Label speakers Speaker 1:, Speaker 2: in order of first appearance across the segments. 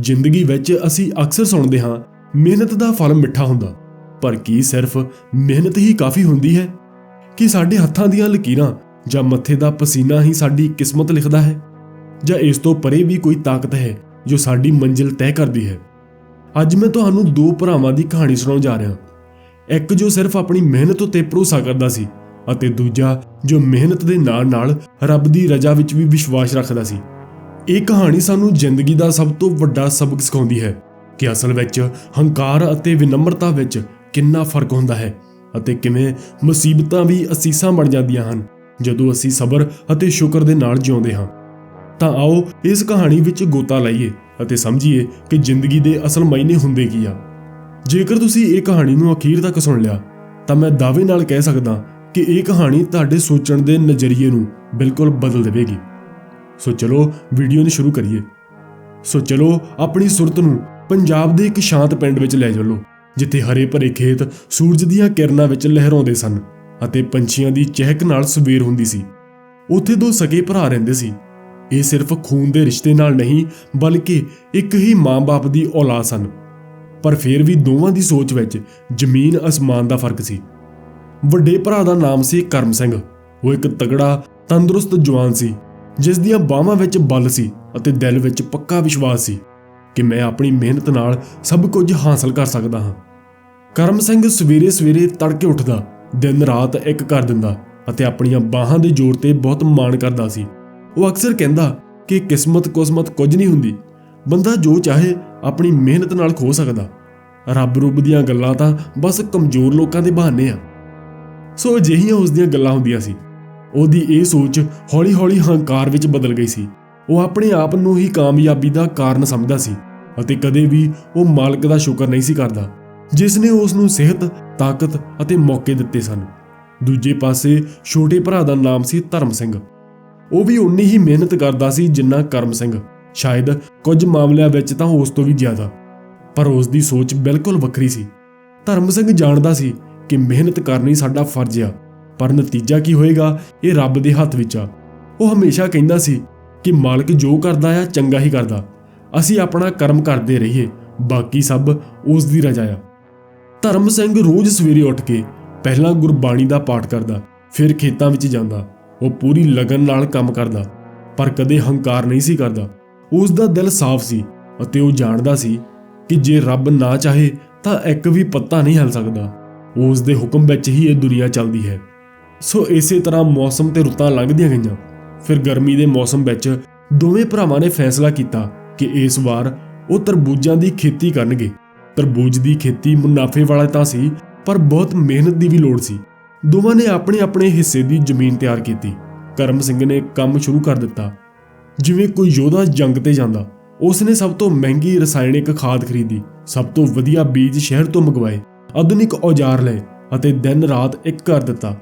Speaker 1: ਜ਼ਿੰਦਗੀ ਵਿੱਚ ਅਸੀਂ ਅਕਸਰ ਸੁਣਦੇ ਹਾਂ, ਮਿਹਨਤ ਦਾ ਫਲ ਮਿੱਠਾ ਹੁੰਦਾ। ਪਰ ਕੀ ਸਿਰਫ ਮਿਹਨਤ ਹੀ ਕਾਫੀ ਹੁੰਦੀ ਹੈ? ਕਿ ਸਾਡੇ ਹੱਥਾਂ ਦੀਆਂ ਲਕੀਰਾਂ ਜਾਂ ਮੱਥੇ ਦਾ ਪਸੀਨਾ ਹੀ ਸਾਡੀ ਕਿਸਮਤ ਲਿਖਦਾ ਹੈ? ਜਾਂ ਇਸ ਤੋਂ ਪਰੇ ਵੀ ਕੋਈ ਤਾਕਤ ਹੈ ਜੋ ਸਾਡੀ ਮੰਜ਼ਿਲ ਤੈਅ ਕਰਦੀ ਹੈ? ਅੱਜ ਮੈਂ ਤੁਹਾਨੂੰ ਦੋ ਭਰਾਵਾਂ ਦੀ ਕਹਾਣੀ ਸੁਣਾਉਣ ਜਾ ਰਿਹਾ ਇੱਕ ਜੋ ਸਿਰਫ ਆਪਣੀ ਮਿਹਨਤ ਉੱਤੇ ਭਰੋਸਾ ਕਰਦਾ ਸੀ ਅਤੇ ਦੂਜਾ ਜੋ ਮਿਹਨਤ ਦੇ ਨਾਲ-ਨਾਲ ਰੱਬ ਦੀ ਰਜ਼ਾ ਵਿੱਚ ਵੀ ਵਿਸ਼ਵਾਸ ਰੱਖਦਾ ਸੀ। ਇਹ ਕਹਾਣੀ ਸਾਨੂੰ ਜ਼ਿੰਦਗੀ ਦਾ ਸਭ ਤੋਂ ਵੱਡਾ ਸਬਕ ਸਿਖਾਉਂਦੀ ਹੈ ਕਿ ਅਸਲ ਵਿੱਚ ਹੰਕਾਰ ਅਤੇ ਵਿਨਮਰਤਾ ਵਿੱਚ ਕਿੰਨਾ ਫ਼ਰਕ ਹੁੰਦਾ ਹੈ ਅਤੇ ਕਿਵੇਂ ਮੁਸੀਬਤਾਂ ਵੀ ਅਸੀਸਾਂ ਬਣ ਜਾਂਦੀਆਂ ਹਨ ਜਦੋਂ ਅਸੀਂ ਸਬਰ ਅਤੇ ਸ਼ੁਕਰ ਦੇ ਨਾਲ ਜਿਉਂਦੇ ਹਾਂ। ਤਾਂ ਆਓ ਇਸ ਕਹਾਣੀ ਵਿੱਚ ਗੋਤਾ ਲਾਈਏ ਅਤੇ ਸਮਝੀਏ ਕਿ ਜ਼ਿੰਦਗੀ ਦੇ ਅਸਲ ਮਾਇਨੇ ਹੁੰਦੇ ਕੀ ਆ। ਜੇਕਰ ਤੁਸੀਂ ਇਹ ਕਹਾਣੀ ਨੂੰ ਅਖੀਰ ਤੱਕ ਸੁਣ ਲਿਆ, ਤਾਂ ਮੈਂ ਦਾਅਵੇ ਨਾਲ ਕਹਿ ਸਕਦਾ ਕਿ ਇਹ ਕਹਾਣੀ ਤੁਹਾਡੇ ਸੋਚਣ ਦੇ ਨਜ਼ਰੀਏ ਨੂੰ ਬਿਲਕੁਲ ਬਦਲ ਦੇਵੇਗੀ। ਸੋ ਚਲੋ ਵੀਡੀਓ ਨੂੰ ਸ਼ੁਰੂ ਕਰੀਏ। ਸੋ ਚਲੋ, ਆਪਣੀ ਸੁਰਤ ਨੂੰ ਪੰਜਾਬ ਦੇ ਇੱਕ ਸ਼ਾਂਤ ਪਿੰਡ ਵਿੱਚ ਲੈ ਚੱਲੋ, ਜਿੱਥੇ ਹਰੇ ਭਰੇ ਖੇਤ ਸੂਰਜ ਦੀਆਂ ਕਿਰਨਾਂ ਵਿੱਚ ਲਹਿਰਾਉਂਦੇ ਸਨ ਅਤੇ ਪੰਛੀਆਂ ਦੀ ਚਹਿਕ ਨਾਲ ਸਵੇਰ ਹੁੰਦੀ ਸੀ। ਉੱਥੇ ਦੋ ਸਕੇ ਭਰਾ ਰਹਿੰਦੇ ਸੀ। ਇਹ ਸਿਰਫ ਖੂਨ ਦੇ ਰਿਸ਼ਤੇ ਨਾਲ ਨਹੀਂ, ਬਲਕਿ ਇੱਕ ਹੀ ਮਾਂ-ਬਾਪ ਦੀ ਔਲਾਦ ਸਨ। ਪਰ ਫਿਰ ਵੀ ਦੋਵਾਂ ਦੀ ਸੋਚ ਵਿੱਚ ਜ਼ਮੀਨ ਅਸਮਾਨ ਦਾ ਫ਼ਰਕ ਸੀ। ਵੱਡੇ ਭਰਾ ਦਾ ਨਾਮ ਸੀ ਕਰਮ ਸਿੰਘ। ਉਹ ਇੱਕ ਤਗੜਾ ਤੰਦਰੁਸਤ ਜਵਾਨ ਸੀ। ਜਿਸ ਦੀਆਂ ਬਾਹਾਂ ਵਿੱਚ ਬਲ ਸੀ ਅਤੇ ਦਿਲ ਵਿੱਚ ਪੱਕਾ ਵਿਸ਼ਵਾਸ ਸੀ ਕਿ ਮੈਂ ਆਪਣੀ ਮਿਹਨਤ ਨਾਲ ਸਭ ਕੁਝ ਹਾਸਲ ਕਰ ਸਕਦਾ ਹਾਂ। ਕਰਮ ਸਿੰਘ ਸਵੇਰੇ ਸਵੇਰੇ ਤੜਕੇ ਉੱਠਦਾ, ਦਿਨ ਰਾਤ ਇੱਕ ਕਰ ਦਿੰਦਾ ਅਤੇ ਆਪਣੀਆਂ ਬਾਹਾਂ ਦੇ ਜ਼ੋਰ ਤੇ ਬਹੁਤ ਮਾਣ ਕਰਦਾ ਸੀ। ਉਹ ਅਕਸਰ ਕਹਿੰਦਾ ਕਿ ਕਿਸਮਤ ਕੁਸਮਤ ਕੁਝ ਨਹੀਂ ਹੁੰਦੀ, ਬੰਦਾ ਜੋ ਚਾਹੇ ਆਪਣੀ ਮਿਹਨਤ ਨਾਲ ਖੋ ਸਕਦਾ। ਰੱਬ ਰੁੱਬ ਦੀਆਂ ਗੱਲਾਂ ਤਾਂ ਬਸ ਕਮਜ਼ੋਰ ਲੋਕਾਂ ਦੇ ਬਹਾਨੇ ਆ। ਸੋ ਅਜਿਹੀਆਂ ਉਸ ਦੀਆਂ ਗੱਲਾਂ ਹੁੰਦੀਆਂ ਸੀ। ਉਹਦੀ ਇਹ ਸੋਚ ਹੌਲੀ-ਹੌਲੀ ਹੰਕਾਰ ਵਿੱਚ ਬਦਲ ਗਈ ਸੀ। ਉਹ ਆਪਣੇ ਆਪ ਨੂੰ ਹੀ ਕਾਮਯਾਬੀ ਦਾ ਕਾਰਨ ਸਮਝਦਾ ਸੀ ਅਤੇ ਕਦੇ ਵੀ ਉਹ ਮਾਲਕ ਦਾ ਸ਼ੁਕਰ ਨਹੀਂ ਸੀ ਕਰਦਾ, ਜਿਸ ਨੇ ਉਸ ਨੂੰ ਸਿਹਤ, ਤਾਕਤ ਅਤੇ ਮੌਕੇ ਦਿੱਤੇ ਸਨ। ਦੂਜੇ ਪਾਸੇ ਛੋਟੇ ਭਰਾ ਦਾ ਨਾਮ ਸੀ ਧਰਮ ਸਿੰਘ। ਉਹ ਵੀ ਉਨੀ ਹੀ ਮਿਹਨਤ ਕਰਦਾ ਸੀ ਜਿੰਨਾ ਕਰਮ ਸਿੰਘ। ਸ਼ਾਇਦ ਕੁਝ ਮਾਮਲਿਆਂ ਵਿੱਚ ਤਾਂ ਉਸ ਤੋਂ ਵੀ ਜ਼ਿਆਦਾ। ਪਰ ਉਸ ਦੀ ਸੋਚ ਬਿਲਕੁਲ ਵੱਖਰੀ ਸੀ। ਧਰਮ ਸਿੰਘ ਜਾਣਦਾ ਸੀ ਕਿ ਮਿਹਨਤ ਕਰਨੀ ਸਾਡਾ ਫਰਜ਼ ਆ। ਪਰ ਨਤੀਜਾ ਕੀ ਹੋਏਗਾ, ਇਹ ਰੱਬ ਦੇ ਹੱਥ ਵਿੱਚ ਆ। ਉਹ ਹਮੇਸ਼ਾ ਕਹਿੰਦਾ ਸੀ ਕਿ ਮਾਲਕ ਜੋ ਕਰਦਾ ਆ, ਚੰਗਾ ਹੀ ਕਰਦਾ। ਅਸੀਂ ਆਪਣਾ ਕਰਮ ਕਰਦੇ ਰਹੀਏ, ਬਾਕੀ ਸਭ ਉਸ ਦੀ ਰਜ਼ਾ ਆ। ਧਰਮ ਸਿੰਘ ਰੋਜ਼ ਸਵੇਰੇ ਉੱਠ ਕੇ ਪਹਿਲਾਂ ਗੁਰਬਾਣੀ ਦਾ ਪਾਠ ਕਰਦਾ, ਫਿਰ ਖੇਤਾਂ ਵਿੱਚ ਜਾਂਦਾ। ਉਹ ਪੂਰੀ ਲਗਨ ਨਾਲ ਕੰਮ ਕਰਦਾ, ਪਰ ਕਦੇ ਹੰਕਾਰ ਨਹੀਂ ਸੀ ਕਰਦਾ। ਉਸ ਦਾ ਦਿਲ ਸਾਫ਼ ਸੀ ਅਤੇ ਉਹ ਜਾਣਦਾ ਸੀ ਕਿ ਜੇ ਰੱਬ ਨਾ ਚਾਹੇ ਤਾਂ ਇੱਕ ਵੀ ਪੱਤਾ ਨਹੀਂ ਹਿਲ ਸਕਦਾ। ਉਸ ਦੇ ਹੁਕਮ ਵਿੱਚ ਹੀ ਇਹ ਦੁਨੀਆ ਚੱਲਦੀ ਹੈ। ਸੋ ਇਸੇ ਤਰ੍ਹਾਂ ਮੌਸਮ ਤੇ ਰੁੱਤਾਂ ਲੰਘਦੀਆਂ ਗਈਆਂ। ਫਿਰ ਗਰਮੀ ਦੇ ਮੌਸਮ ਵਿੱਚ ਦੋਵੇਂ ਭਰਾਵਾਂ ਨੇ ਫੈਸਲਾ ਕੀਤਾ ਕਿ ਇਸ ਵਾਰ ਉਹ ਤਰਬੂਜਾਂ ਦੀ ਖੇਤੀ ਕਰਨਗੇ। ਤਰਬੂਜ ਦੀ ਖੇਤੀ ਮੁਨਾਫੇ ਵਾਲਾ ਤਾਂ ਸੀ, ਪਰ ਬਹੁਤ ਮਿਹਨਤ ਦੀ ਵੀ ਲੋੜ ਸੀ। ਦੋਵਾਂ ਨੇ ਆਪਣੇ ਆਪਣੇ ਹਿੱਸੇ ਦੀ ਜ਼ਮੀਨ ਤਿਆਰ ਕੀਤੀ। ਕਰਮ ਸਿੰਘ ਨੇ ਕੰਮ ਸ਼ੁਰੂ ਕਰ ਦਿੱਤਾ। ਜਿਵੇਂ ਕੋਈ ਯੋਧਾ ਜੰਗ ਤੇ ਜਾਂਦਾ, ਉਸ ਨੇ ਸਭ ਤੋਂ ਮਹਿੰਗੀ ਰਸਾਇਣਿਕ ਖਾਦ ਖਰੀਦੀ, ਸਭ ਤੋਂ ਵਧੀਆ ਬੀਜ ਸ਼ਹਿਰ ਤੋਂ ਮੰਗਵਾਏ, ਆਧੁਨਿਕ ਔਜ਼ਾਰ ਲਏ ਅਤੇ ਦਿਨ ਰਾਤ ਇੱਕ ਕਰ ਦਿੱਤਾ।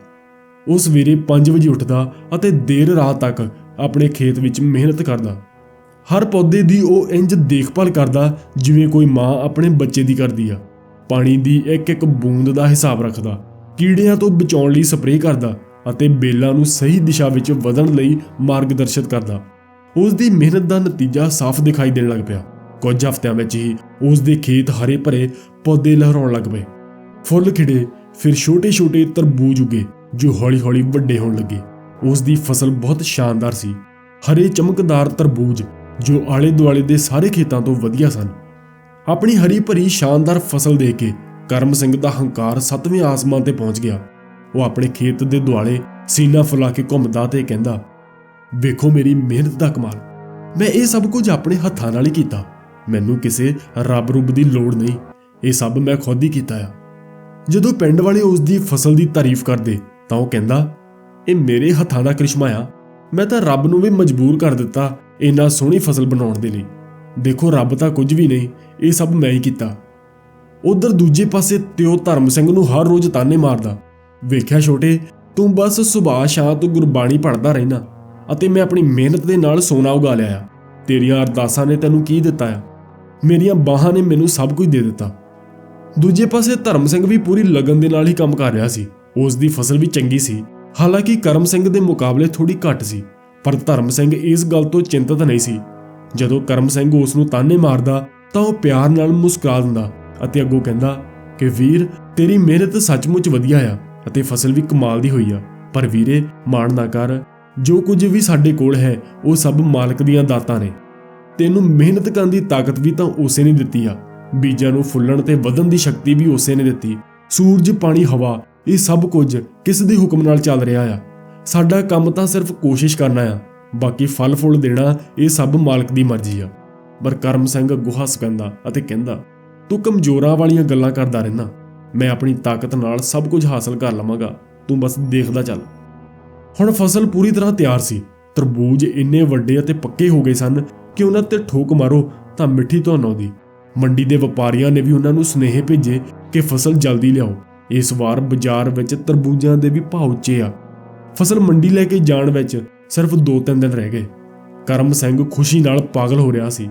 Speaker 1: ਉਹ ਸਵੇਰੇ 5 ਵਜੇ ਉੱਠਦਾ ਅਤੇ ਦੇਰ ਰਾਤ ਤੱਕ ਆਪਣੇ ਖੇਤ ਵਿੱਚ ਮਿਹਨਤ ਕਰਦਾ। ਹਰ ਪੌਦੇ ਦੀ ਉਹ ਇੰਜ ਦੇਖਭਾਲ ਕਰਦਾ ਜਿਵੇਂ ਕੋਈ ਮਾਂ ਆਪਣੇ ਬੱਚੇ ਦੀ ਕਰਦੀ ਆ। ਪਾਣੀ ਦੀ ਇੱਕ ਇੱਕ ਬੂੰਦ ਦਾ ਹਿਸਾਬ ਰੱਖਦਾ, ਕੀੜਿਆਂ ਤੋਂ ਬਚਾਉਣ ਲਈ ਸਪਰੇਅ ਕਰਦਾ ਅਤੇ ਬੇਲਾਂ ਨੂੰ ਸਹੀ ਦਿਸ਼ਾ ਵਿੱਚ ਵਧਣ ਲਈ ਮਾਰਗਦਰਸ਼ਿਤ ਕਰਦਾ। ਉਸ ਦੀ ਮਿਹਨਤ ਦਾ ਨਤੀਜਾ ਸਾਫ਼ ਦਿਖਾਈ ਦੇਣ ਲੱਗ ਪਿਆ। ਕੁਝ ਹਫ਼ਤਿਆਂ ਵਿੱਚ ਹੀ ਉਸ ਦੇ ਖੇਤ ਹਰੇ ਭਰੇ ਪੌਦੇ ਲਹਿਰਾਉਣ ਲੱਗ ਪਏ। ਫੁੱਲ ਖਿੜੇ, ਫਿਰ ਛੋਟੇ-ਛੋਟੇ ਤਰਬੂਜ ਉਗੇ। ਜੋ ਹੌਲੀ-ਹੌਲੀ ਵੱਡੇ ਹੋਣ ਲੱਗੇ। ਉਸ ਦੀ ਫਸਲ ਬਹੁਤ ਸ਼ਾਨਦਾਰ ਸੀ। ਹਰੇ ਚਮਕਦਾਰ ਤਰਬੂਜ ਜੋ ਆਲੇ-ਦੁਆਲੇ ਦੇ ਸਾਰੇ ਖੇਤਾਂ ਤੋਂ ਵਧੀਆ ਸਨ। ਆਪਣੀ ਹਰੀ ਭਰੀ ਸ਼ਾਨਦਾਰ ਫਸਲ ਦੇਖ ਕੇ ਕਰਮ ਸਿੰਘ ਦਾ ਹੰਕਾਰ ਸੱਤਵੇਂ ਆਸਮਾਨ ਤੇ ਪਹੁੰਚ ਗਿਆ। ਉਹ ਆਪਣੇ ਖੇਤ ਦੇ ਦੁਆਲੇ ਸੀਨਾ ਫੁਲਾ ਕੇ ਘੁੰਮਦਾ ਤੇ ਕਹਿੰਦਾ, ਵੇਖੋ ਮੇਰੀ ਮਿਹਨਤ ਦਾ ਕਮਾਲ। ਮੈਂ ਇਹ ਸਭ ਕੁਝ ਆਪਣੇ ਹੱਥਾਂ ਨਾਲ ਹੀ ਕੀਤਾ। ਮੈਨੂੰ ਕਿਸੇ ਰੱਬ ਰੁੱਬ ਦੀ ਲੋੜ ਨਹੀਂ। ਇਹ ਸਭ ਮੈਂ ਖੁਦ ਹੀ ਕੀਤਾ ਆ। ਜਦੋਂ ਪਿੰਡ ਵਾਲੇ ਉਸ ਦੀ ਫਸਲ ਦੀ ਤਾਰੀਫ ਕਰਦੇ ਤਾਂ ਉਹ ਕਹਿੰਦਾ, ਇਹ ਮੇਰੇ ਹੱਥਾਂ ਦਾ ਕ੍ਰਿਸ਼ਮਾ ਆ। ਮੈਂ ਤਾਂ ਰੱਬ ਨੂੰ ਵੀ ਮਜਬੂਰ ਕਰ ਦਿੱਤਾ ਇੰਨਾ ਸੋਹਣੀ ਫਸਲ ਬਣਾਉਣ ਦੇ ਲਈ। ਦੇਖੋ, ਰੱਬ ਤਾਂ ਕੁਝ ਵੀ ਨਹੀਂ, ਇਹ ਸਭ ਮੈਂ ਹੀ ਕੀਤਾ। ਉਧਰ ਦੂਜੇ ਪਾਸੇ ਤਿਓ ਧਰਮ ਸਿੰਘ ਨੂੰ ਹਰ ਰੋਜ਼ ਤਾਨੇ ਮਾਰਦਾ। ਵੇਖਿਆ ਛੋਟੇ, ਤੂੰ ਬਸ ਸੁਬਾਹ ਸ਼ਾਮ ਤੋਂ ਗੁਰਬਾਣੀ ਪੜ੍ਹਦਾ ਰਹਿਣਾ ਅਤੇ ਮੈਂ ਆਪਣੀ ਮਿਹਨਤ ਦੇ ਨਾਲ ਸੋਨਾ ਉਗਾ ਲਿਆ। ਤੇਰੀਆਂ ਅਰਦਾਸਾਂ ਨੇ ਤੈਨੂੰ ਕੀ ਦਿੱਤਾ ਆ? ਮੇਰੀਆਂ ਬਾਹਾਂ ਨੇ ਮੈਨੂੰ ਸਭ ਕੁਝ ਦੇ ਦਿੱਤਾ। ਦੂਜੇ ਪਾਸੇ ਧਰਮ ਸਿੰਘ ਵੀ ਪੂਰੀ ਲਗਨ ਦੇ ਨਾਲ ਹੀ ਕੰਮ ਕਰ ਰਿਹਾ ਸੀ। ਉਸ ਦੀ ਫਸਲ ਵੀ ਚੰਗੀ ਸੀ। ਹਾਲਾਂਕਿ ਕਰਮ ਸਿੰਘ ਦੇ ਮੁਕਾਬਲੇ ਥੋੜੀ ਘੱਟ ਸੀ, ਪਰ ਧਰਮ ਸਿੰਘ ਇਸ ਗੱਲ ਤੋਂ ਚਿੰਤਤ ਨਹੀਂ ਸੀ। ਜਦੋਂ ਕਰਮ ਸਿੰਘ ਉਸ ਨੂੰ ਤਾਨੇ ਮਾਰਦਾ, ਤਾਂ ਉਹ ਪਿਆਰ ਨਾਲ ਮੁਸਕਰਾ ਦਿੰਦਾ ਅਤੇ ਅੱਗੋਂ ਕਹਿੰਦਾ ਕਿ, ਵੀਰ, ਤੇਰੀ ਮਿਹਨਤ ਸੱਚਮੁੱਚ ਵਧੀਆ ਆ ਅਤੇ ਫਸਲ ਵੀ ਕਮਾਲ ਦੀ ਹੋਈ ਆ। ਪਰ ਵੀਰੇ, ਮਾਣ ਨਾ ਕਰ। ਜੋ ਕੁਝ ਵੀ ਸਾਡੇ ਕੋਲ ਹੈ, ਉਹ ਸਭ ਮਾਲਕ ਦੀਆਂ ਦਾਤਾਂ ਨੇ। ਤੈਨੂੰ ਮਿਹਨਤ ਕਰਨ ਦੀ ਤਾਕਤ ਵੀ ਤਾਂ ਉਸੇ ਨੇ ਦਿੱਤੀ ਆ। ਬੀਜਾਂ ਨੂੰ ਫੁੱਲਣ ਤੇ ਵਧਣ ਦੀ ਸ਼ਕਤੀ ਵੀ ਉਸੇ ਨੇ ਦਿੱਤੀ। ਸੂਰਜ, ਪਾਣੀ, ਹਵਾ ਇਹ ਸਭ ਕੁਝ ਕਿਸ ਦੇ ਹੁਕਮ ਨਾਲ ਚੱਲ ਰਿਹਾ ਆ? ਸਾਡਾ ਕੰਮ ਤਾਂ ਸਿਰਫ ਕੋਸ਼ਿਸ਼ ਕਰਨਾ ਆ, ਬਾਕੀ ਫਲ ਫੁੱਲ ਦੇਣਾ ਇਹ ਸਭ ਮਾਲਕ ਦੀ ਮਰਜ਼ੀ ਆ। ਪਰ ਕਰਮ ਸਿੰਘ ਗੁਹਾ ਹੱਸ ਪੈਂਦਾ ਅਤੇ ਕਹਿੰਦਾ, ਤੂੰ ਕਮਜ਼ੋਰਾਂ ਵਾਲੀਆਂ ਗੱਲਾਂ ਕਰਦਾ ਰਹਿਣਾ ਮੈਂ ਆਪਣੀ ਤਾਕਤ ਨਾਲ ਸਭ ਕੁਝ ਹਾਸਲ ਕਰ ਲਵਾਂਗਾ। ਤੂੰ ਬਸ ਦੇਖਦਾ ਚੱਲ। ਹੁਣ ਫਸਲ ਪੂਰੀ ਤਰ੍ਹਾਂ ਤਿਆਰ ਸੀ। ਤਰਬੂਜ ਇੰਨੇ ਵੱਡੇ ਅਤੇ ਪੱਕੇ ਹੋ ਗਏ ਸਨ ਕਿ ਉਹਨਾਂ ਤੇ ਠੋਕ ਮਾਰੋ ਤਾਂ ਮਿੱਠੀ ਧੁੰਨ ਆਉਂਦੀ। ਮੰਡੀ ਦੇ ਵਪਾਰੀਆਂ ਨੇ ਵੀ ਉਹਨਾਂ ਨੂੰ ਸੁਨੇਹੇ ਭੇਜੇ ਕਿ ਫਸਲ ਜਲਦੀ ਲਿਆਓ। ਇਸ ਵਾਰ ਬਾਜ਼ਾਰ ਵਿੱਚ ਤਰਬੂਜਾਂ ਦੇ ਵੀ ਭਾਅ ਉੱਚੇ ਆ। ਫਸਲ ਮੰਡੀ ਲੈ ਕੇ ਜਾਣ ਵਿੱਚ ਸਿਰਫ 2-3 ਦਿਨ ਰਹਿ ਗਏ। ਕਰਮ ਸਿੰਘ ਖੁਸ਼ੀ ਨਾਲ ਪਾਗਲ ਹੋ ਰਿਹਾ ਸੀ।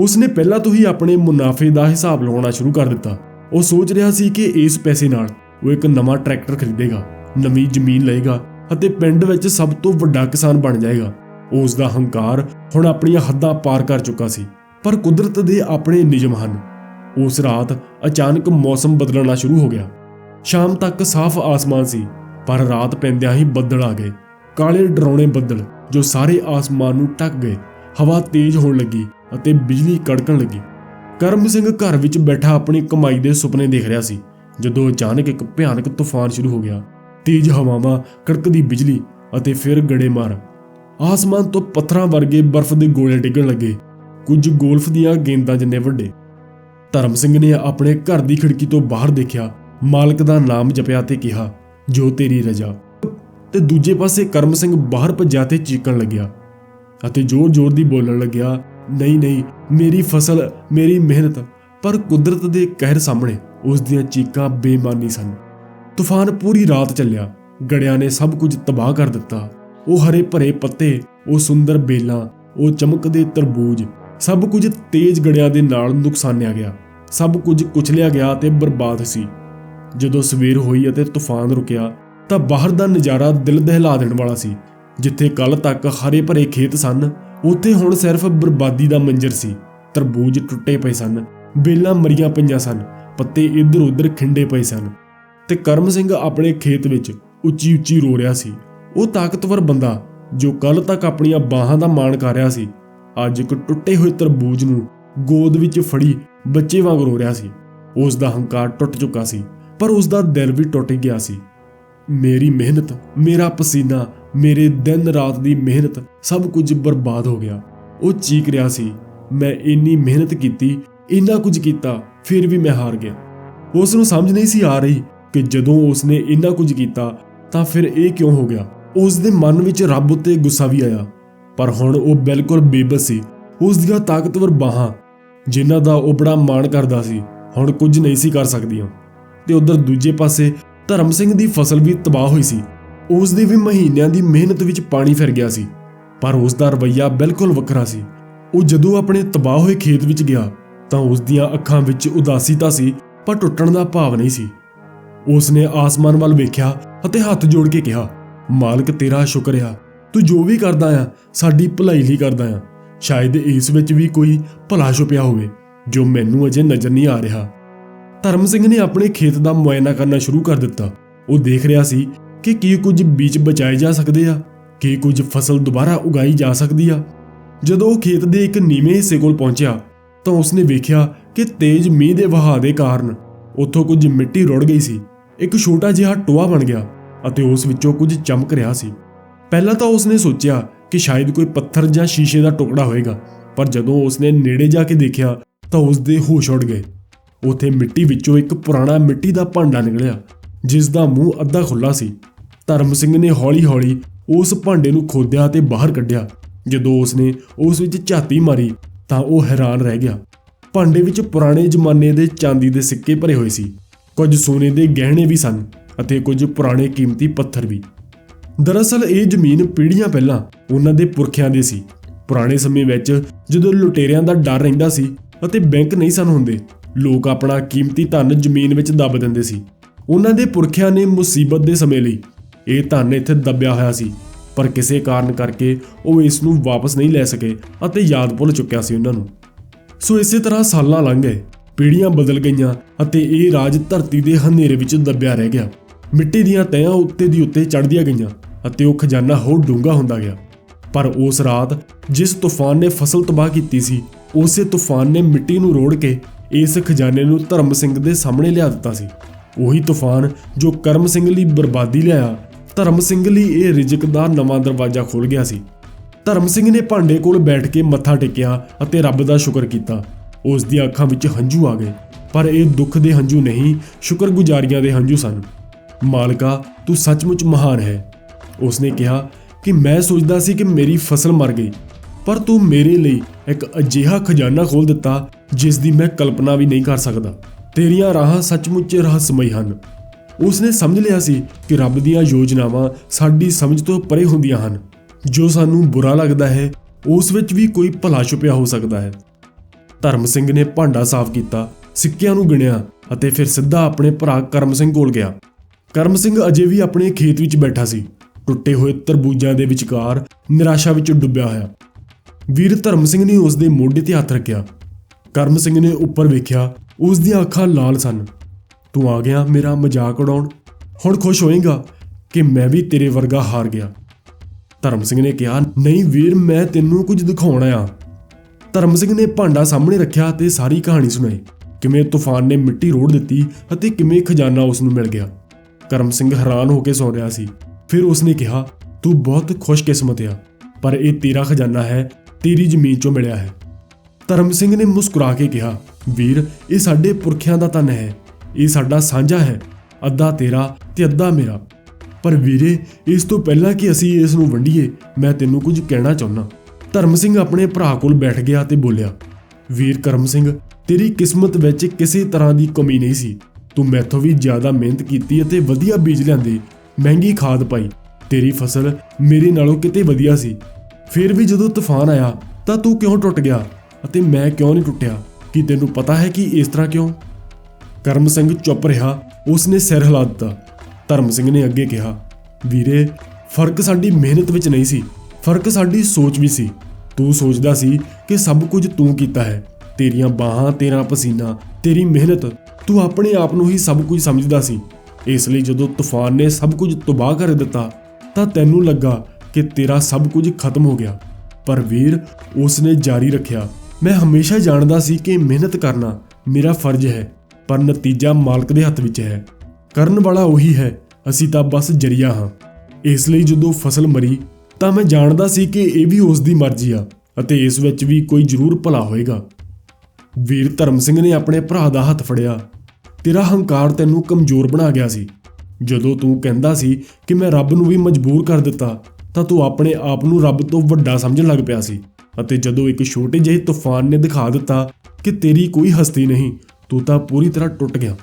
Speaker 1: ਉਸਨੇ ਪਹਿਲਾਂ ਤੋਂ ਹੀ ਆਪਣੇ ਮੁਨਾਫੇ ਦਾ ਹਿਸਾਬ ਲਾਉਣਾ ਸ਼ੁਰੂ ਕਰ ਦਿੱਤਾ। ਉਹ ਸੋਚ ਰਿਹਾ ਸੀ ਕਿ ਇਸ ਪੈਸੇ ਨਾਲ ਉਹ ਇੱਕ ਨਵਾਂ ਟਰੈਕਟਰ ਖਰੀਦੇਗਾ, ਨਵੀਂ ਜ਼ਮੀਨ ਲਏਗਾ ਅਤੇ ਪਿੰਡ ਵਿੱਚ ਸਭ ਤੋਂ ਵੱਡਾ ਕਿਸਾਨ ਬਣ ਜਾਏਗਾ। ਉਸ ਦਾ ਹੰਕਾਰ ਹੁਣ ਆਪਣੀਆਂ ਹੱਦਾਂ ਪਾਰ ਕਰ ਚੁੱਕਾ ਸੀ, ਪਰ ਕੁਦਰਤ ਦੇ ਆਪਣੇ ਨਿਯਮ ਹਨ। ਉਸ ਰਾਤ ਅਚਾਨਕ ਮੌਸਮ ਬਦਲਣਾ ਸ਼ੁਰੂ ਹੋ ਗਿਆ। ਸ਼ਾਮ ਤੱਕ ਸਾਫ਼ ਆਸਮਾਨ ਸੀ, ਪਰ ਰਾਤ ਪੈਂਦਿਆਂ ਹੀ ਬੱਦਲ ਆ ਗਏ। ਕਾਲੇ ਡਰਾਉਣੇ ਬੱਦਲ, ਜੋ ਸਾਰੇ ਆਸਮਾਨ ਨੂੰ ਢੱਕ ਗਏ। ਹਵਾ ਤੇਜ਼ ਹੋਣ ਲੱਗੀ ਅਤੇ ਬਿਜਲੀ ਕੜਕਣ ਲੱਗੀ। ਕਰਮ ਸਿੰਘ ਘਰ ਵਿੱਚ ਬੈਠਾ ਆਪਣੀ ਕਮਾਈ ਦੇ ਸੁਪਨੇ ਦੇਖ ਰਿਹਾ ਸੀ, ਜਦੋਂ ਅਚਾਨਕ ਇੱਕ ਭਿਆਨਕ ਤੂਫਾਨ ਸ਼ੁਰੂ ਹੋ ਗਿਆ। ਤੇਜ਼ ਹਵਾਵਾਂ, ਕੜਕਦੀ ਬਿਜਲੀ ਅਤੇ ਫਿਰ ਗੜੇ ਮਾਰ ਆਸਮਾਨ ਤੋਂ ਪੱਥਰਾਂ ਵਰਗੇ ਬਰਫ਼ ਦੇ ਗੋਲੇ ਡਿੱਗਣ ਲੱਗੇ। ਕੁਝ ਗੋਲਫ ਦੀਆਂ ਗੇਂਦਾਂ ਜਿੰਨੇ ਵੱਡੇ। ਧਰਮ ਸਿੰਘ ਨੇ ਆਪਣੇ ਘਰ ਦੀ ਖਿੜਕੀ ਤੋਂ ਬਾਹਰ ਦੇਖਿਆ। ਮਾਲਕ ਦਾ ਨਾਮ ਜਪਿਆ ਤੇ ਕਿਹਾ, ਜੋ ਤੇਰੀ ਰਜ਼ਾ। ਤੇ ਦੂਜੇ ਪਾਸੇ ਕਰਮ ਸਿੰਘ ਬਾਹਰ ਭੱਜਿਆ ਤੇ ਚੀਕਣ ਲੱਗਿਆ ਅਤੇ ਜ਼ੋਰ-ਜ਼ੋਰ ਦੀ ਬੋਲਣ ਲੱਗਿਆ, ਨਹੀਂ ਨਹੀਂ, ਮੇਰੀ ਫਸਲ, ਮੇਰੀ ਮਿਹਨਤ, ਪਰ ਕੁਦਰਤ ਦੇ ਕਹਿਰ ਸਾਹਮਣੇ ਉਸ ਦੀਆਂ ਚੀਕਾਂ ਬੇਮਾਨੀ ਸਨ। ਤੂਫਾਨ ਪੂਰੀ ਰਾਤ ਚੱਲਿਆ, ਗੜਿਆਂ ਨੇ ਸਭ ਕੁਝ ਤਬਾਹ ਕਰ ਦਿੱਤਾ। ਉਹ ਹਰੇ ਭਰੇ ਪੱਤੇ, ਉਹ ਸੁੰਦਰ ਬੇਲਾਂ, ਉਹ ਚਮਕਦੇ ਤਰਬੂਜ, ਸਭ ਕੁਝ ਤੇਜ਼ ਗੜਿਆਂ ਦੇ ਨਾਲ ਨੁਕਸਾਨਿਆ ਗਿਆ। ਸਭ ਕੁਝ ਕੁਚਲਿਆ ਗਿਆ ਤੇ ਬਰਬਾਦ ਸੀ। ਜਦੋਂ ਸਵੇਰ ਹੋਈ ਅਤੇ ਤੂਫਾਨ ਰੁਕਿਆ, ਤਾਂ ਬਾਹਰ ਦਾ ਨਜ਼ਾਰਾ ਦਿਲ ਦਹਿਲਾ ਦੇਣ ਵਾਲਾ ਸੀ। ਜਿੱਥੇ ਕੱਲ ਤੱਕ ਹਰੇ ਭਰੇ ਖੇਤ ਸਨ, ਉੱਥੇ ਹੁਣ ਸਿਰਫ ਬਰਬਾਦੀ ਦਾ ਮੰਜ਼ਰ ਸੀ। ਤਰਬੂਜ ਟੁੱਟੇ ਪਏ ਸਨ, ਬੇਲਾਂ ਮਰੀਆਂ ਪਈਆਂ ਸਨ, ਪੱਤੇ ਇੱਧਰ ਉੱਧਰ ਖਿੰਡੇ ਪਏ ਸਨ ਤੇ ਕਰਮ ਸਿੰਘ ਆਪਣੇ ਖੇਤ ਵਿੱਚ ਉੱਚੀ ਉੱਚੀ ਰੋ ਰਿਹਾ ਸੀ। ਉਹ ਤਾਕਤਵਰ ਬੰਦਾ, ਜੋ ਕੱਲ ਤੱਕ ਆਪਣੀਆਂ ਬਾਹਾਂ ਦਾ ਮਾਣ ਕਰ ਰਿਹਾ ਸੀ। ਅੱਜ ਇੱਕ ਟੁੱਟੇ ਹੋਏ ਤਰਬੂਜ ਨੂੰ ਗੋਦ ਵਿੱਚ ਫੜੀ ਬੱਚੇ ਵਾਂਗ ਰੋ ਰਿਹਾ ਸੀ। ਉਸ ਦਾ ਹੰਕਾਰ ਟੁੱਟ ਚੁੱਕਾ ਸੀ। ਪਰ ਉਸ ਦਾ ਦਿਲ ਵੀ ਟੁੱਟ ਗਿਆ ਸੀ। ਮੇਰੀ ਮਿਹਨਤ, ਮੇਰਾ ਪਸੀਨਾ, ਮੇਰੇ ਦਿਨ ਰਾਤ ਦੀ ਮਿਹਨਤ ਸਭ ਕੁਝ ਬਰਬਾਦ ਹੋ ਗਿਆ। ਉਹ ਚੀਕ ਰਿਹਾ ਸੀ। ਮੈਂ ਇੰਨੀ ਮਿਹਨਤ ਕੀਤੀ, ਇੰਨਾ ਕੁਝ ਕੀਤਾ, ਫਿਰ ਵੀ ਮੈਂ ਹਾਰ ਗਿਆ। ਉਸ ਨੂੰ ਸਮਝ ਨਹੀਂ ਸੀ ਆ ਰਹੀ ਕਿ ਜਦੋਂ ਉਸ ਨੇ ਇੰਨਾ ਕੁਝ ਕੀਤਾ, ਤਾਂ ਫਿਰ ਇਹ ਕਿਉਂ ਹੋ ਗਿਆ? ਉਸ ਦੇ ਮਨ ਵਿੱਚ ਰੱਬ ਉੱਤੇ ਗੁੱਸਾ ਵੀ ਆਇਆ। ਪਰ ਹੁਣ ਉਹ ਬਿਲਕੁਲ ਬੇਬਸ ਸੀ। ਉਸ ਦੀਆਂ ਤਾਕਤਵਰ ਬਾਹਾਂ, ਜਿਨ੍ਹਾਂ ਦਾ ਉਹ ਬੜਾ ਮਾਣ ਕਰਦਾ ਸੀ, ਹੁਣ ਕੁਝ ਨਹੀਂ ਸੀ ਕਰ ਸਕਦੀਆਂ। ਤੇ ਉਧਰ ਦੂਜੇ ਪਾਸੇ ਧਰਮ ਸਿੰਘ ਦੀ ਫਸਲ ਵੀ ਤਬਾਹ ਹੋਈ ਸੀ। ਉਸ ਦੀ ਵੀ ਮਹੀਨਿਆਂ ਦੀ ਮਿਹਨਤ ਵਿੱਚ ਪਾਣੀ ਫਿਰ ਗਿਆ ਸੀ, ਪਰ ਉਸ ਦਾ ਰਵੱਈਆ ਬਿਲਕੁਲ ਵੱਖਰਾ ਸੀ। ਉਹ ਜਦੋਂ ਆਪਣੇ ਤਬਾਹ ਹੋਏ ਖੇਤ ਵਿੱਚ ਗਿਆ, ਤਾਂ ਉਸ ਦੀਆਂ ਅੱਖਾਂ ਵਿੱਚ ਉਦਾਸੀ ਤਾਂ ਸੀ, ਪਰ ਟੁੱਟਣ ਦਾ ਭਾਵ ਨਹੀਂ ਸੀ। ਉਸ ਨੇ ਆਸਮਾਨ ਵੱਲ ਵੇਖਿਆ ਅਤੇ ਹੱਥ ਜੋੜ ਕੇ ਕਿਹਾ, ਮਾਲਕ, ਤੇਰਾ ਸ਼ੁਕਰ ਆ। ਤੂੰ ਜੋ ਵੀ ਕਰਦਾ ਆ, ਸਾਡੀ ਭਲਾਈ ਲਈ ਕਰਦਾ ਆ। ਸ਼ਾਇਦ ਇਸ ਵਿੱਚ ਵੀ ਕੋਈ ਭਲਾ ਛੁਪਿਆ ਹੋਵੇ, ਜੋ ਮੈਨੂੰ ਅਜੇ ਨਜ਼ਰ ਨਹੀਂ ਆ ਰਿਹਾ। ਧਰਮ ਸਿੰਘ ਨੇ ਆਪਣੇ ਖੇਤ ਦਾ ਮੁਆਇਨਾ ਕਰਨਾ ਸ਼ੁਰੂ ਕਰ ਦਿੱਤਾ। ਉਹ ਦੇਖ ਰਿਹਾ ਸੀ ਕਿ ਕੀ ਕੁਝ ਬੀਜ ਬਚਾਏ ਜਾ ਸਕਦੇ ਆ, ਕੀ ਕੁਝ ਫਸਲ ਦੁਬਾਰਾ ਉਗਾਈ ਜਾ ਸਕਦੀ ਆ। ਜਦੋਂ ਉਹ ਖੇਤ ਦੇ ਇੱਕ ਨੀਵੇਂ ਹਿੱਸੇ ਕੋਲ ਪਹੁੰਚਿਆ, ਤਾਂ ਉਸਨੇ ਵੇਖਿਆ ਕਿ ਤੇਜ਼ ਮੀਂਹ ਦੇ ਵਹਾਅ ਦੇ ਕਾਰਨ ਉੱਥੋਂ ਕੁਝ ਮਿੱਟੀ ਰੁੜ ਗਈ ਸੀ। ਇੱਕ ਛੋਟਾ ਜਿਹਾ ਟੋਆ ਬਣ ਗਿਆ ਅਤੇ ਉਸ ਵਿੱਚੋਂ ਕੁਝ ਚਮਕ ਰਿਹਾ ਸੀ। ਪਹਿਲਾਂ ਤਾਂ ਉਸਨੇ ਸੋਚਿਆ ਕਿ ਸ਼ਾਇਦ ਕੋਈ ਪੱਥਰ ਜਾਂ ਸ਼ੀਸ਼ੇ ਦਾ ਟੁਕੜਾ ਹੋਵੇਗਾ ਪਰ ਜਦੋਂ ਉਸਨੇ ਨੇੜੇ ਜਾ ਕੇ ਦੇਖਿਆ, ਤਾਂ ਉਸਦੇ ਹੋਸ਼ ਉੱਡ ਗਏ। ਉਥੇ ਮਿੱਟੀ ਵਿੱਚੋਂ ਇੱਕ ਪੁਰਾਣਾ ਮਿੱਟੀ ਦਾ ਭਾਂਡਾ ਨਿਕਲਿਆ ਜਿਸ ਦਾ ਮੂੰਹ ਅੱਧਾ ਖੁੱਲਾ ਸੀ। ਧਰਮ ਸਿੰਘ ਨੇ ਹੌਲੀ-ਹੌਲੀ ਉਸ ਭਾਂਡੇ ਨੂੰ ਖੋਦਿਆ ਤੇ ਬਾਹਰ ਕੱਢਿਆ। ਜਦੋਂ ਉਸਨੇ ਉਸ ਵਿੱਚ ਝਾਤੀ ਮਾਰੀ, ਤਾਂ ਉਹ ਹੈਰਾਨ ਰਹਿ ਗਿਆ। ਭਾਂਡੇ ਵਿੱਚ ਪੁਰਾਣੇ ਜ਼ਮਾਨੇ ਦੇ ਚਾਂਦੀ ਦੇ ਸਿੱਕੇ ਭਰੇ ਹੋਏ ਸੀ। ਕੁਝ ਸੋਨੇ ਦੇ ਗਹਿਣੇ ਵੀ ਸਨ ਅਤੇ ਕੁਝ ਪੁਰਾਣੇ ਕੀਮਤੀ ਪੱਥਰ ਵੀ। ਦਰਅਸਲ ਇਹ ਜ਼ਮੀਨ ਪੀੜ੍ਹੀਆਂ ਪਹਿਲਾਂ ਉਹਨਾਂ ਦੇ ਪੁਰਖਿਆਂ ਦੀ ਸੀ। ਪੁਰਾਣੇ ਸਮੇਂ ਵਿੱਚ ਜਦੋਂ ਲੁਟੇਰਿਆਂ ਦਾ ਡਰ ਰਹਿੰਦਾ ਸੀ ਅਤੇ ਬੈਂਕ ਨਹੀਂ ਸਨ ਹੁੰਦੇ ਲੋਕ ਆਪਣਾ ਕੀਮਤੀ ਧਨ ਜ਼ਮੀਨ ਵਿੱਚ ਦੱਬ ਦਿੰਦੇ ਸੀ। ਉਹਨਾਂ ਦੇ ਪੁਰਖਿਆਂ ਨੇ ਮੁਸੀਬਤ ਦੇ ਸਮੇਂ ਲਈ ਇਹ ਧਨ ਇੱਥੇ ਦੱਬਿਆ ਹੋਇਆ ਸੀ, ਪਰ ਕਿਸੇ ਕਾਰਨ ਕਰਕੇ ਉਹ ਇਸ ਨੂੰ ਵਾਪਸ ਨਹੀਂ ਲੈ ਸਕੇ ਅਤੇ ਯਾਦ ਭੁੱਲ ਚੁੱਕਿਆ ਸੀ ਉਹਨਾਂ ਨੂੰ। ਸੋ ਇਸੇ ਤਰ੍ਹਾਂ ਸਾਲਾਂ ਲੰਘ ਗਏ, ਪੀੜ੍ਹੀਆਂ ਬਦਲ ਗਈਆਂ ਅਤੇ ਇਹ ਰਾਜ ਧਰਤੀ ਦੇ ਹਨੇਰੇ ਵਿੱਚ ਦੱਬਿਆ ਰਹਿ ਗਿਆ। ਮਿੱਟੀ ਦੀਆਂ ਤਹਿਾਂ ਉੱਤੇ ਦੀ ਉੱਤੇ ਚੜ੍ਹਦੀਆਂ ਗਈਆਂ ਅਤੇ ਉਹ ਖਜ਼ਾਨਾ ਹੋਰ ਡੂੰਘਾ ਹੁੰਦਾ ਗਿਆ। ਪਰ ਉਸ ਰਾਤ ਜਿਸ ਤੂਫਾਨ ਨੇ ਫਸਲ ਤਬਾਹ ਕੀਤੀ ਸੀ, ਉਸੇ ਤੂਫਾਨ ਨੇ ਮਿੱਟੀ ਨੂੰ ਰੋੜ ਕੇ ਇਸ ਖਜ਼ਾਨੇ ਨੂੰ ਧਰਮ ਸਿੰਘ ਦੇ ਸਾਹਮਣੇ ਲਿਆ ਦਿੱਤਾ ਸੀ। ਉਹੀ ਤੂਫਾਨ ਜੋ ਕਰਮ ਸਿੰਘ ਲਈ ਬਰਬਾਦੀ ਲਿਆਇਆ, ਧਰਮ ਸਿੰਘ ਲਈ ਇਹ ਰਿਜ਼ਕ ਦਾ ਨਵਾਂ ਦਰਵਾਜ਼ਾ ਖੁੱਲ ਗਿਆ ਸੀ। ਧਰਮ ਸਿੰਘ ਨੇ ਭਾਂਡੇ ਕੋਲ ਬੈਠ ਕੇ ਮੱਥਾ ਟੇਕਿਆ ਅਤੇ ਰੱਬ ਦਾ ਸ਼ੁਕਰ ਕੀਤਾ। ਉਸ ਦੀਆਂ ਅੱਖਾਂ ਵਿੱਚ ਹੰਝੂ ਆ ਗਏ, ਪਰ ਇਹ ਦੁੱਖ ਦੇ ਹੰਝੂ ਨਹੀਂ, ਸ਼ੁਕਰਗੁਜ਼ਾਰੀਆਂ ਦੇ ਹੰਝੂ ਸਨ। ਮਾਲਕਾ, ਤੂੰ ਸੱਚਮੁੱਚ ਮਹਾਨ ਹੈ। ਉਸਨੇ ਕਿਹਾ ਕਿ ਮੈਂ ਸੋਚਦਾ ਸੀ ਕਿ ਮੇਰੀ ਫਸਲ ਮਰ ਗਈ। ਪਰ ਤੂੰ ਮੇਰੇ ਲਈ ਇੱਕ ਅਜਿਹਾ ਖਜ਼ਾਨਾ ਖੋਲ ਦਿੱਤਾ ਜਿਸ ਦੀ ਮੈਂ ਕਲਪਨਾ ਵੀ ਨਹੀਂ ਕਰ ਸਕਦਾ। ਤੇਰੀਆਂ ਰਾਹਾਂ ਸੱਚਮੁੱਚ ਰਹੱਸਮਈ ਹਨ। ਉਸਨੇ ਸਮਝ ਲਿਆ ਸੀ ਕਿ ਰੱਬ ਦੀਆਂ ਯੋਜਨਾਵਾਂ ਸਾਡੀ ਸਮਝ ਤੋਂ ਪਰੇ ਹੁੰਦੀਆਂ ਹਨ। ਜੋ ਸਾਨੂੰ ਬੁਰਾ ਲੱਗਦਾ ਹੈ, ਉਸ ਵਿੱਚ ਵੀ ਕੋਈ ਭਲਾ ਛੁਪਿਆ ਹੋ ਸਕਦਾ ਹੈ। ਧਰਮ ਸਿੰਘ ਨੇ ਭਾਂਡਾ ਸਾਫ਼ ਕੀਤਾ, ਸਿੱਕਿਆਂ ਨੂੰ ਗਿਣਿਆ ਅਤੇ ਫਿਰ ਸਿੱਧਾ ਆਪਣੇ ਭਰਾ ਕਰਮ ਸਿੰਘ ਕੋਲ ਗਿਆ। ਕਰਮ ਸਿੰਘ ਅਜੇ ਵੀ ਆਪਣੇ ਖੇਤ ਵਿੱਚ ਬੈਠਾ ਸੀ। ਟੁੱਟੇ ਹੋਏ ਤਰਬੂਜਾਂ ਦੇ ਵਿਚਕਾਰ ਨਿਰਾਸ਼ਾ ਵਿੱਚ ਡੁੱਬਿਆ ਹੋਇਆ। ਵੀਰ ਧਰਮ ਸਿੰਘ ਨੇ ਉਸ ਦੇ ਮੋਢੇ ਤੇ ਹੱਥ ਰੱਖਿਆ। ਕਰਮ ਸਿੰਘ ਨੇ ਉੱਪਰ ਵੇਖਿਆ ਉਸ ਦੀਆਂ ਅੱਖਾਂ ਲਾਲ ਸਨ। ਤੂੰ ਆ ਗਿਆ ਮੇਰਾ ਮਜ਼ਾਕ ਉਡਾਉਣ। ਹੁਣ ਖੁਸ਼ ਹੋਏਗਾ ਕਿ ਮੈਂ ਵੀ ਤੇਰੇ ਵਰਗਾ ਹਾਰ ਗਿਆ। ਧਰਮ ਸਿੰਘ ਨੇ ਕਿਹਾ, ਨਹੀਂ ਵੀਰ, ਮੈਂ ਤੈਨੂੰ ਕੁਝ ਦਿਖਾਉਣ ਆ ਧਰਮ ਸਿੰਘ ਨੇ ਭਾਂਡਾ ਸਾਹਮਣੇ ਰੱਖਿਆ ਤੇ ਸਾਰੀ ਕਹਾਣੀ ਸੁਣਾਈ। ਕਿਵੇਂ ਤੂਫਾਨ ਨੇ ਮਿੱਟੀ ਰੋੜ ਦਿੱਤੀ ਅਤੇ ਕਿਵੇਂ ਖਜ਼ਾਨਾ ਉਸ ਨੂੰ ਮਿਲ ਗਿਆ। ਕਰਮ ਸਿੰਘ ਹੈਰਾਨ ਹੋ ਕੇ ਸੌ ਰਿਹਾ ਸੀ। ਫਿਰ ਉਸਨੇ ਕਿਹਾ, ਤੂੰ ਬਹੁਤ ਖੁਸ਼ਕਿਸਮਤ ਆ, ਪਰ ਇਹ ਤੇਰਾ ਖਜ਼ਾਨਾ ਹੈ ਤੇਰੀ ਜ਼ਮੀਨ ਚੋਂ ਮਿਲਿਆ ਹੈ। ਧਰਮ ਸਿੰਘ ਨੇ ਮੁਸਕਰਾ ਕੇ ਕਿਹਾ, ਵੀਰ, ਇਹ ਸਾਡੇ ਪੁਰਖਿਆਂ ਦਾ ਤਨ ਹੈ। ਇਹ ਸਾਡਾ ਸਾਂਝਾ ਹੈ, ਅੱਧਾ ਤੇਰਾ ਤੇ ਅੱਧਾ ਮੇਰਾ। ਪਰ ਵੀਰੇ, ਇਸ ਤੋਂ ਪਹਿਲਾਂ ਕਿ ਅਸੀਂ ਇਸ ਨੂੰ ਵੰਡੀਏ, ਮੈਂ ਤੈਨੂੰ ਕੁਝ ਕਹਿਣਾ ਚਾਹੁੰਦਾ। ਧਰਮ ਸਿੰਘ ਆਪਣੇ ਭਰਾ ਕੋਲ ਬੈਠ ਗਿਆ ਤੇ ਬੋਲਿਆ, ਵੀਰ ਕਰਮ ਸਿੰਘ, ਤੇਰੀ ਕਿਸਮਤ ਵਿੱਚ ਕਿਸੇ ਤਰ੍ਹਾਂ ਦੀ ਕਮੀ ਨਹੀਂ ਸੀ। ਤੂੰ ਮੈਥੋਂ ਵੀ ਜ਼ਿਆਦਾ ਮਿਹਨਤ ਕੀਤੀ ਅਤੇ ਵਧੀਆ ਬੀਜ ਲਿਆਂਦੇ, ਮਹਿੰਗੀ ਖਾਦ ਪਾਈ। ਤੇਰੀ ਫਸਲ ਮੇਰੇ ਨਾਲੋਂ ਕਿਤੇ ਵਧੀਆ ਸੀ। ਫਿਰ ਵੀ ਜਦੋਂ ਤੂਫਾਨ ਆਇਆ, ਤਾਂ ਤੂੰ ਕਿਉਂ ਟੁੱਟ ਗਿਆ ਅਤੇ ਮੈਂ ਕਿਉਂ ਨਹੀਂ ਟੁੱਟਿਆ? ਕੀ ਤੈਨੂੰ ਪਤਾ ਹੈ ਕਿ ਇਸ ਤਰ੍ਹਾਂ ਕਿਉਂ? ਕਰਮ ਸਿੰਘ ਚੁੱਪ ਰਿਹਾ, ਉਸਨੇ ਸਿਰ ਹਿਲਾ ਦਿੱਤਾ। ਧਰਮ ਸਿੰਘ ਨੇ ਅੱਗੇ ਕਿਹਾ, ਵੀਰੇ, ਫ਼ਰਕ ਸਾਡੀ ਮਿਹਨਤ ਵਿੱਚ ਨਹੀਂ ਸੀ, ਫ਼ਰਕ ਸਾਡੀ ਸੋਚ ਵੀ ਸੀ। ਤੂੰ ਸੋਚਦਾ ਸੀ ਕਿ ਸਭ ਕੁਝ ਤੂੰ ਕੀਤਾ ਹੈ, ਤੇਰੀਆਂ ਬਾਹਾਂ, ਤੇਰਾ ਪਸੀਨਾ, ਤੇਰੀ ਮਿਹਨਤ, ਤੂੰ ਆਪਣੇ ਆਪ ਨੂੰ ਹੀ ਸਭ ਕੁਝ ਸਮਝਦਾ ਸੀ। ਇਸ ਲਈ ਜਦੋਂ ਤੂਫਾਨ ਨੇ ਸਭ ਕੁਝ ਤਬਾਹ ਕਰ ਦਿੱਤਾ, ਤਾਂ ਤੈਨੂੰ ਲੱਗਾ ਕਿ ਤੇਰਾ ਸਭ ਕੁਝ ਖਤਮ ਹੋ ਗਿਆ। ਪਰ ਵੀਰ, ਉਸਨੇ ਜਾਰੀ ਰੱਖਿਆ। ਮੈਂ ਹਮੇਸ਼ਾ ਜਾਣਦਾ ਸੀ ਕਿ ਮਿਹਨਤ ਕਰਨਾ ਮੇਰਾ ਫਰਜ਼ ਹੈ, ਪਰ ਨਤੀਜਾ ਮਾਲਕ ਦੇ ਹੱਥ ਵਿੱਚ ਹੈ। ਕਰਨ ਵਾਲਾ ਉਹੀ ਹੈ, ਅਸੀਂ ਤਾਂ ਬਸ ਜਰੀਆ ਹਾਂ। ਇਸ ਲਈ ਜਦੋਂ ਫਸਲ ਮਰੀ, ਤਾਂ ਮੈਂ ਜਾਣਦਾ ਸੀ ਕਿ ਇਹ ਵੀ ਉਸ ਦੀ ਮਰਜ਼ੀ ਆ, ਅਤੇ ਇਸ ਵਿੱਚ ਵੀ ਕੋਈ ਜ਼ਰੂਰ ਭਲਾ ਹੋਏਗਾ। ਵੀਰ ਧਰਮ ਸਿੰਘ ਨੇ ਆਪਣੇ ਭਰਾ ਦਾ ਹੱਥ ਫੜਿਆ। ਤੇਰਾ ਹੰਕਾਰ ਤੈਨੂੰ ਕਮਜ਼ੋਰ ਬਣਾ ਗਿਆ ਸੀ। ਜਦੋਂ ਤੂੰ ਕਹਿੰਦਾ ਸੀ ਕਿ ਮੈਂ ਰੱਬ ਨੂੰ ਵੀ ਮਜਬੂਰ ਕਰ ਦਿੱਤਾ ਤਾਂ ਤੂੰ ਆਪਣੇ ਆਪ ਨੂੰ ਰੱਬ ਤੋਂ ਵੱਡਾ ਸਮਝਣ ਲੱਗ ਪਿਆ ਸੀ। ਅਤੇ ਜਦੋਂ ਇੱਕ ਛੋਟੇ ਜਿਹੇ ਤੂਫਾਨ ਨੇ ਦਿਖਾ ਦਿੱਤਾ ਕਿ ਤੇਰੀ ਕੋਈ ਹਸਤੀ ਨਹੀਂ, ਤੂੰ ਤਾਂ ਪੂਰੀ ਤਰ੍ਹਾਂ ਟੁੱਟ ਗਿਆ।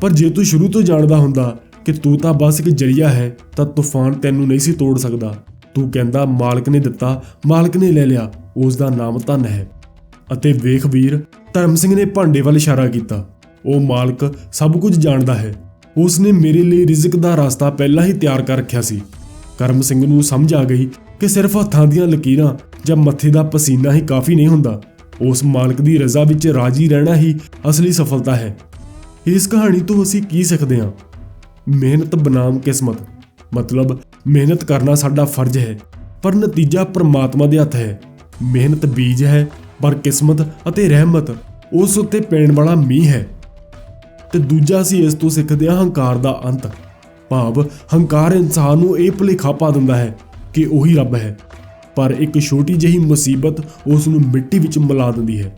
Speaker 1: ਪਰ ਜੇ ਤੂੰ ਸ਼ੁਰੂ ਤੋਂ ਜਾਣਦਾ ਹੁੰਦਾ ਕਿ ਤੂੰ ਤਾਂ ਬਸ ਇੱਕ ਜਰੀਆ ਹੈ, ਤਾਂ ਤੂਫਾਨ ਤੈਨੂੰ ਨਹੀਂ ਸੀ ਤੋੜ ਸਕਦਾ। ਤੂੰ ਕਹਿੰਦਾ, ਮਾਲਕ ਨੇ ਦਿੱਤਾ, ਮਾਲਕ ਨੇ ਲੈ ਲਿਆ, ਉਸ ਦਾ ਨਾਮ ਧਨ ਹੈ। ਅਤੇ ਵੇਖ ਵੀਰ, ਧਰਮ ਸਿੰਘ ਨੇ ਭਾਂਡੇ ਵੱਲ ਇਸ਼ਾਰਾ ਕੀਤਾ। ਉਹ ਮਾਲਕ ਸਭ ਕੁਝ ਜਾਣਦਾ ਹੈ। ਉਸ ਨੇ ਮੇਰੇ ਲਈ ਰਿਜ਼ਕ ਦਾ ਰਸਤਾ ਪਹਿਲਾਂ ਹੀ ਤਿਆਰ ਕਰ ਰੱਖਿਆ ਸੀ। ਕਰਮ ਸਿੰਘ ਨੂੰ ਸਮਝ ਆ ਗਈ ਕਿ ਸਿਰਫ ਹੱਥਾਂ ਦੀਆਂ ਲਕੀਰਾਂ ਜਾਂ ਮੱਥੇ ਦਾ ਪਸੀਨਾ ਹੀ ਕਾਫੀ ਨਹੀਂ ਹੁੰਦਾ। ਉਸ ਮਾਲਕ ਦੀ ਰਜ਼ਾ ਵਿੱਚ ਰਾਜੀ ਰਹਿਣਾ ਹੀ ਅਸਲੀ ਸਫਲਤਾ ਹੈ। ਇਸ ਕਹਾਣੀ ਤੋਂ ਅਸੀਂ ਕੀ ਸਿੱਖਦੇ ਹਾਂ? ਮਿਹਨਤ ਬਨਾਮ ਕਿਸਮਤ। ਮਤਲਬ ਮਿਹਨਤ ਕਰਨਾ ਸਾਡਾ ਫਰਜ਼ ਹੈ, ਪਰ ਨਤੀਜਾ ਪਰਮਾਤਮਾ ਦੇ ਹੱਥ ਹੈ। ਮਿਹਨਤ ਬੀਜ ਹੈ, ਪਰ ਕਿਸਮਤ ਅਤੇ ਰਹਿਮਤ ਉਸ ਉੱਤੇ ਪੈਣ ਵਾਲਾ ਮੀਂਹ ਹੈ। ਤੇ ਦੂਜਾ ਅਸੀਂ ਇਸ ਤੋਂ ਸਿੱਖਦੇ ਹਾਂ ਹੰਕਾਰ ਦਾ ਅੰਤ। ਭਾਵ ਹੰਕਾਰ ਇਨਸਾਨ ਨੂੰ ਇਹ ਭੁਲੇਖਾ ਪਾ ਦਿੰਦਾ ਹੈ ਕਿ ਉਹੀ ਰੱਬ ਹੈ। ਪਰ ਇੱਕ ਛੋਟੀ ਜਿਹੀ ਮੁਸੀਬਤ ਉਸ ਨੂੰ ਮਿੱਟੀ ਵਿੱਚ ਮਿਲਾ ਦਿੰਦੀ ਹੈ।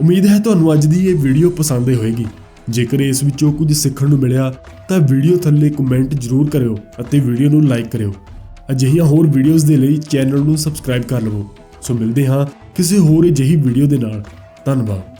Speaker 1: ਉਮੀਦ ਹੈ ਤੁਹਾਨੂੰ ਅੱਜ ਦੀ ਇਹ ਵੀਡੀਓ ਪਸੰਦ ਆਈ ਹੋਵੇਗੀ ਜੇਕਰ ਇਸ ਵਿੱਚੋਂ ਕੁਝ ਸਿੱਖਣ ਨੂੰ ਮਿਲਿਆ, ਤਾਂ ਵੀਡੀਓ ਥੱਲੇ ਕਮੈਂਟ ਜ਼ਰੂਰ ਕਰਿਓ ਅਤੇ ਵੀਡੀਓ ਨੂੰ ਲਾਈਕ ਕਰਿਓ। ਅਜਿਹੀਆਂ ਹੋਰ ਵੀਡੀਓਜ਼ ਦੇ ਲਈ ਚੈਨਲ ਨੂੰ ਸਬਸਕ੍ਰਾਈਬ ਕਰ ਲਵੋ। ਸੋ ਮਿਲਦੇ ਹਾਂ ਕਿਸੇ ਹੋਰ ਅਜਿਹੀ ਵੀਡੀਓ ਦੇ ਨਾਲ। ਧੰਨਵਾਦ।